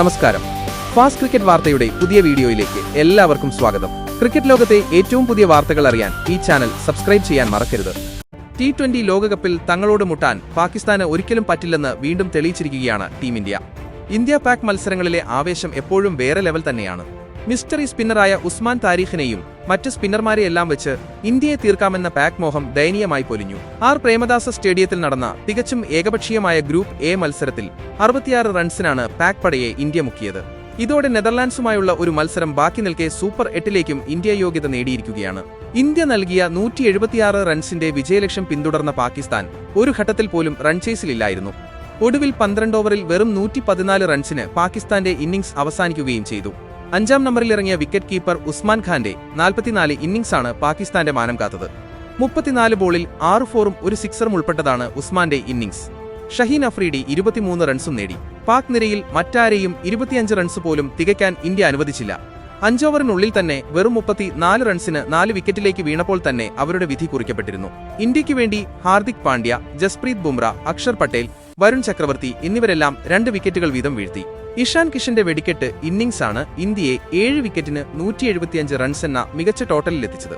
നമസ്കാരം. Fast cricket വാർത്തയുടെ പുതിയ വീഡിയോയിലേക്ക് എല്ലാവർക്കും സ്വാഗതം. ക്രിക്കറ്റ് ലോകത്തെ ഏറ്റവും പുതിയ വാർത്തകൾ അറിയാൻ ഈ ചാനൽ സബ്സ്ക്രൈബ് ചെയ്യാൻ മറക്കരുത്. ടി ട്വന്റി ലോകകപ്പിൽ തങ്ങളോട് മുട്ടാൻ പാകിസ്ഥാന് ഒരിക്കലും പറ്റില്ലെന്ന് വീണ്ടും തെളിയിച്ചിരിക്കുകയാണ് ടീം ഇന്ത്യ. ഇന്ത്യ പാക് മത്സരങ്ങളിലെ ആവേശം എപ്പോഴും വേറെ ലെവൽ തന്നെയാണ്. മിസ്റ്ററി സ്പിന്നറായ ഉസ്മാൻ താരിഖിനെയും മറ്റ് സ്പിന്നർമാരെയെല്ലാം വെച്ച് ഇന്ത്യയെ തീർക്കാമെന്ന പാക് മോഹം ദയനീയമായി പൊലിഞ്ഞു. ആർ പ്രേമദാസ സ്റ്റേഡിയത്തിൽ നടന്ന തികച്ചും ഏകപക്ഷീയമായ ഗ്രൂപ്പ് എ മത്സരത്തിൽ അറുപത്തിയാറ് റൺസിനാണ് പാക് പടയെ ഇന്ത്യ മുക്കിയത്. ഇതോടെ നെതർലാൻഡ്സുമായുള്ള ഒരു മത്സരം ബാക്കി നിൽക്കെ സൂപ്പർ എട്ടിലേക്കും ഇന്ത്യ യോഗ്യത നേടിയിരിക്കുകയാണ്. ഇന്ത്യ നൽകിയ നൂറ്റി എഴുപത്തിയാറ് റൺസിന്റെ വിജയലക്ഷ്യം പിന്തുടർന്ന പാകിസ്ഥാൻ ഒരു ഘട്ടത്തിൽ പോലും റൺ ചേസിലില്ലായിരുന്നു ഒടുവിൽ പന്ത്രണ്ട് ഓവറിൽ വെറും നൂറ്റി പതിനാല് റൺസിന് പാകിസ്ഥാന്റെ ഇന്നിംഗ്സ് അവസാനിക്കുകയും ചെയ്തു. അഞ്ചാം നമ്പറിൽ ഇറങ്ങിയ വിക്കറ്റ് കീപ്പർ ഉസ്മാൻ ഖാന്റെ നാൽപ്പത്തിനാല് ഇന്നിംഗ്സാണ് പാകിസ്ഥാന്റെ മാനം കാത്തത്. മുപ്പത്തിനാല് ബോളിൽ ആറ് ഫോറും ഒരു സിക്സറും ഉൾപ്പെട്ടതാണ് ഉസ്മാന്റെ ഇന്നിംഗ്സ് ഷഹീൻ അഫ്രീഡി ഇരുപത്തിമൂന്ന് റൺസും നേടി. പാക് നിരയിൽ മറ്റാരെയും ഇരുപത്തിയഞ്ച് റൺസ് പോലും തികയ്ക്കാൻ ഇന്ത്യ അനുവദിച്ചില്ല. അഞ്ചോവറിനുള്ളിൽ തന്നെ വെറും മുപ്പത്തി നാല് റൺസിന് നാല് വിക്കറ്റിലേക്ക് വീണപ്പോൾ തന്നെ അവരുടെ വിധി കുറിക്കപ്പെട്ടിരുന്നു. ഇന്ത്യയ്ക്ക് വേണ്ടി ഹാർദിക് പാണ്ഡ്യ ജസ്പ്രീത് ബുംറ അക്ഷർ പട്ടേൽ വരുൺ ചക്രവർത്തി എന്നിവരെല്ലാം രണ്ട് വിക്കറ്റുകൾ വീതം വീഴ്ത്തി. ഇഷാൻ കിഷന്റെ വെടിക്കെട്ട് ഇന്നിംഗ്സാണ് ഇന്ത്യയെ ഏഴ് വിക്കറ്റിന് നൂറ്റി എഴുപത്തിയഞ്ച് റൺസ് എന്ന മികച്ച ടോട്ടലിലെത്തിച്ചത്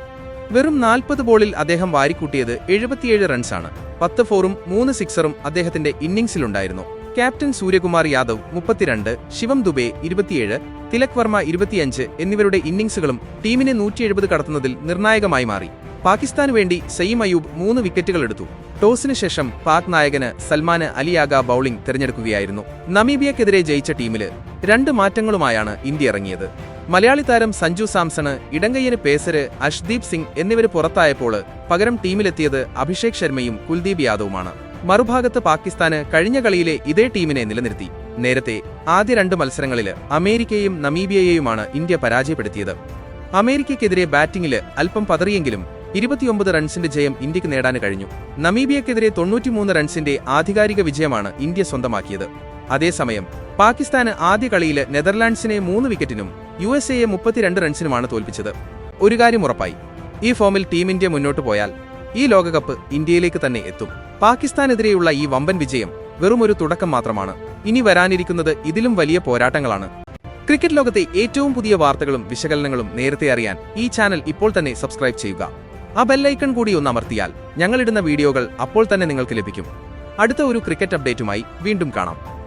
വെറും നാൽപ്പത് ബോളിൽ അദ്ദേഹം വാരിക്കൂട്ടിയത് എഴുപത്തിയേഴ് റൺസാണ് പത്ത് ഫോറും മൂന്ന് സിക്സറും അദ്ദേഹത്തിന്റെ ഇന്നിംഗ്സിലുണ്ടായിരുന്നു. ക്യാപ്റ്റൻ സൂര്യകുമാർ യാദവ് മുപ്പത്തിരണ്ട് ശിവം ദുബെ ഇരുപത്തിയേഴ് തിലക് വർമ്മ ഇരുപത്തിയഞ്ച് എന്നിവരുടെ ഇന്നിംഗ്സുകളും ടീമിനെ നൂറ്റി എഴുപത് കടത്തുന്നതിൽ നിർണായകമായി മാറി. പാകിസ്ഥാന് വേണ്ടി സയീം അയൂബ് മൂന്ന് വിക്കറ്റുകൾ എടുത്തു. ടോസിന് ശേഷം പാക് നായകന് സൽമാന് അലിയാഗ ബൌളിംഗ് തിരഞ്ഞെടുക്കുകയായിരുന്നു. നമീബിയക്കെതിരെ ജയിച്ച ടീമിൽ രണ്ട് മാറ്റങ്ങളുമായാണ് ഇന്ത്യ ഇറങ്ങിയത്. മലയാളി താരം സഞ്ജു സാംസണ് ഇടങ്കയ്യന് പേസര് അഷ്ദീപ് സിംഗ് എന്നിവര് പുറത്തായപ്പോൾ പകരം ടീമിലെത്തിയത് അഭിഷേക് ശർമ്മയും കുൽദീപ് യാദവുമാണ്. മറുഭാഗത്ത് പാകിസ്ഥാന് കഴിഞ്ഞ കളിയിലെ ഇതേ ടീമിനെ നിലനിർത്തി. നേരത്തെ ആദ്യ രണ്ട് മത്സരങ്ങളിൽ അമേരിക്കയെയും നമീബിയയെയുമാണ് ഇന്ത്യ പരാജയപ്പെടുത്തിയത്. അമേരിക്കയ്ക്കെതിരെ ബാറ്റിംഗിൽ അല്പം പതറിയെങ്കിലും ഇരുപത്തിയൊമ്പത് റൺസിന്റെ ജയം ഇന്ത്യയ്ക്ക് നേടാൻ കഴിഞ്ഞു. നമീബിയക്കെതിരെ തൊണ്ണൂറ്റിമൂന്ന് റൺസിന്റെ ആധികാരിക വിജയമാണ് ഇന്ത്യ സ്വന്തമാക്കിയത്. അതേസമയം പാകിസ്ഥാന് ആദ്യ കളിയിൽ നെതർലാൻഡ്സിനെ മൂന്ന് വിക്കറ്റിനും യു എസ് എയെ മുപ്പത്തിരണ്ട് റൺസിനുമാണ് തോൽപ്പിച്ചത്. ഒരു കാര്യം ഉറപ്പായി ഈ ഫോമിൽ ടീം ഇന്ത്യ മുന്നോട്ട് പോയാൽ ഈ ലോകകപ്പ് ഇന്ത്യയിലേക്ക് തന്നെ എത്തും. പാകിസ്ഥാനെതിരെയുള്ള ഈ വമ്പൻ വിജയം വെറുമൊരു തുടക്കം മാത്രമാണ്. ഇനി വരാനിരിക്കുന്നത് ഇതിലും വലിയ പോരാട്ടങ്ങളാണ്. ക്രിക്കറ്റ് ലോകത്തെ ഏറ്റവും പുതിയ വാർത്തകളും വിശകലനങ്ങളും നേരത്തെ അറിയാൻ ഈ ചാനൽ ഇപ്പോൾ തന്നെ സബ്സ്ക്രൈബ് ചെയ്യുക. ആ ബെല്ലൈക്കൺ കൂടി ഒന്ന് അമർത്തിയാൽ ഞങ്ങളിടുന്ന വീഡിയോകൾ അപ്പോൾ തന്നെ നിങ്ങൾക്ക് ലഭിക്കും. അടുത്ത ഒരു ക്രിക്കറ്റ് അപ്ഡേറ്റുമായി വീണ്ടും കാണാം.